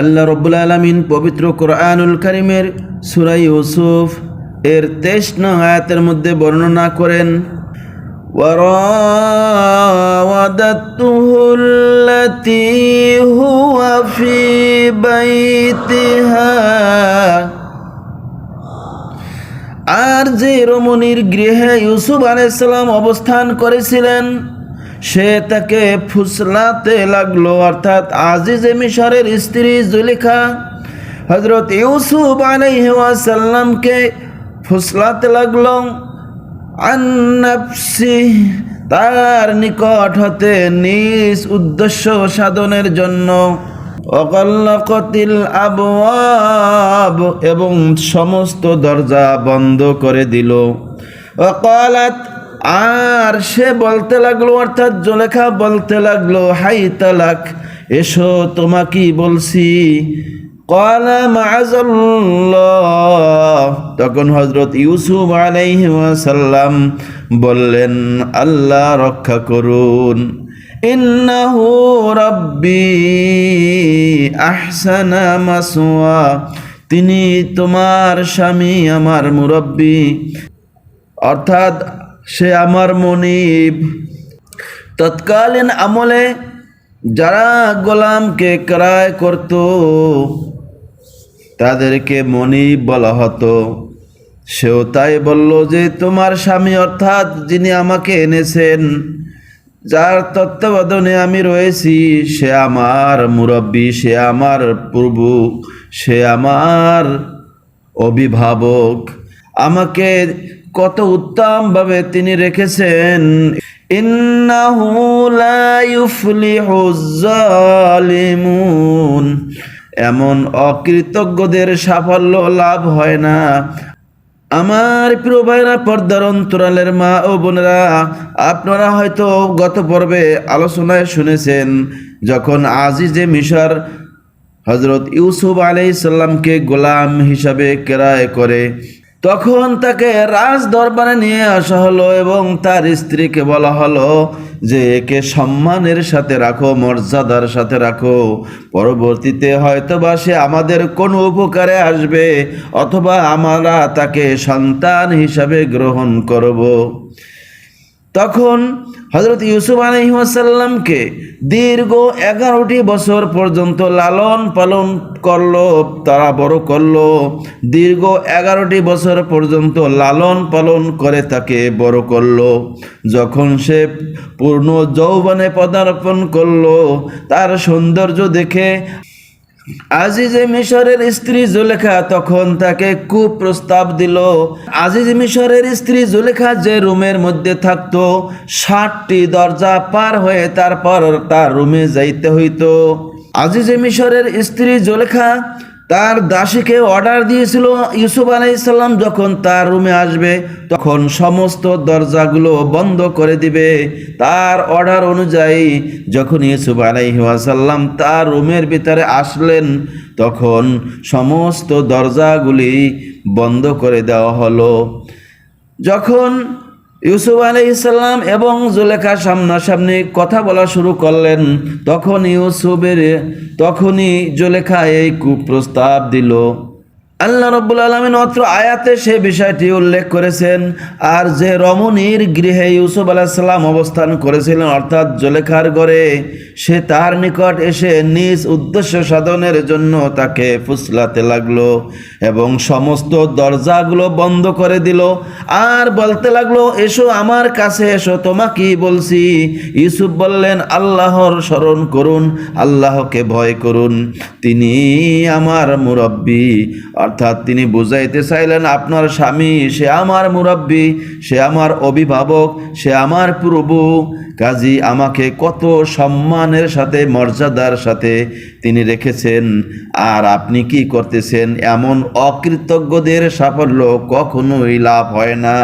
আল্লাহ রব্বুল আলমিন পবিত্র কোরআনুল করিমের সুরাই ইউসুফ এর তেইশ নং আয়াতের মধ্যে বর্ণনা করেন وراودته التي هو في بيتها আর যে রমণীর গৃহে ইউসুফ আলাইসাল্লাম অবস্থান করেছিলেন সে তাকে ফুসলাতে লাগল, অর্থাৎ আজিজ মিশরের স্ত্রী জুলিখা। হজরত ইউসুফ আলাইসাল্লামকে ফুসলাতে লাগল। আন্নাফসি তার নিকট হতে নিজ উদ্দেশ্য সাধনের জন্য। অকল্লকতিল আবওয়াব, এবং সমস্ত দরজা বন্ধ করে দিল। অকালাত আর সে বলতে লাগল, অর্থাৎ জলেখা বলতে লাগল, হাই তালাক, এসো তোমাকে বলছি। তখন হজরত ইউসুফ আলাইসাল্লাম বললেন, আল্লাহ রক্ষা করুন। ইন্নাহু রব্বি আহসানা মাসওয়া। তিনি তোমার স্বামী, আমার মুরব্বী। অর্থাৎ সে আমার মনিব। তৎকালীন আমলে যারা গোলামকে ক্রয় করত, তাদেরকে মনিব বলা হতো। সেও তাই বলল যে, তোমার স্বামী অর্থাৎ যিনি আমাকে এনেছেন, যার তত্ত্বাবধানে আমি রয়েছি, সে আমার মুরব্বী, সে আমার প্রভু, সে আমার অভিভাবক। আমাকে কত উত্তমভাবে তিনি রেখেছেন। এমন অকৃতজ্ঞদের সাফল্য লাভ হয় না। আমার প্রিয় ভাইরা, পর্দার অন্তরালের মা ও বোনেরা, আপনারা হয়তো গত পর্বে আলোচনায় শুনেছেন, যখন আজিজে মিশর হজরত ইউসুফ আলাইসাল্লামকে গোলাম হিসাবে কেরায় করে তখন তাকে রাজ দরবারে নিয়ে আসা হলো এবং তার স্ত্রীকে বলা হলো যে, একে সম্মানের সাথে রাখো, মর্যাদার সাথে রাখো। পরবর্তীতে হয়তো বা সে আমাদের কোনো উপকারে আসবে অথবা আমরা তাকে সন্তান হিসাবে গ্রহণ করব। তখন হজরত ইউসুফ আলহিমাসাল্লামকে দীর্ঘ এগারোটি বছর পর্যন্ত লালন পালন করল তারা বড় করল। দীর্ঘ এগারোটি বছর পর্যন্ত লালন পালন করে তাকে বড় করল। যখন সে পূর্ণ যৌবনে পদার্পণ করল, তার সৌন্দর্য দেখে আজিজে মিশরের স্ত্রী জুলেখা তখন তাকে কুপ্রস্তাব দিল। আজিজ মিশরের স্ত্রী জুলেখা যে রুমের মধ্যে থাকতো, ষাটটি দরজা পার হয়ে তারপর তার রুমে যাইতে হইতো। আজিজে মিশরের স্ত্রী জুলেখা তার দাসীকে অর্ডার দিয়েছিল ইউসুফ আলাইসাল্লাম যখন তার রুমে আসবে, তখন সমস্ত দরজাগুলো বন্ধ করে দিবে। তার অর্ডার অনুযায়ী, যখন ইউসুফ আলাইসাল্লাম তার রুমের ভিতরে আসলেন, তখন সমস্ত দরজাগুলি বন্ধ করে দেওয়া হলো। যখন ইউসুফ আলী ইসলাম এবং জুলেখা সামনাসামনি কথা বলা শুরু করলেন। তখন ইউসুফের, তখনই জুলেখা এই কুপ্রস্তাব দিল। আল্লাহ রব্বুল আলমিন অত্র আয়াতে সে বিষয়টি উল্লেখ করেছেন, আর যে রমণীর গৃহে ইউসুফ আলাহিসাল্লাম অবস্থান করেছিলেন, অর্থাৎ জলেখার ঘরে, সে তার নিকট এসে নিজ উদ্দেশ্য সাধনের জন্য তাকে ফুসলাতে লাগল এবং সমস্ত দরজাগুলো বন্ধ করে দিল। আর বলতে লাগল, এসো আমার কাছে, এসো তোমাকেই বলছি। ইউসুফ বললেন, আল্লাহর স্মরণ করুন, আল্লাহকে ভয় করুন, তিনি আমার মুরব্বী। অর্থাৎ তিনি বুঝাইতে চাইলেন, আপনার স্বামী, সে আমার মুরব্বী, সে আমার অভিভাবক, সে আমার প্রভু। কাজী আমাকে কত সম্মানের সাথে, মর্যাদার সাথে তিনি রেখেছেন। আর আপনি কি করতেছেন? এমন অকৃতজ্ঞদের সাফল্য কখনোই লাভ হয় না।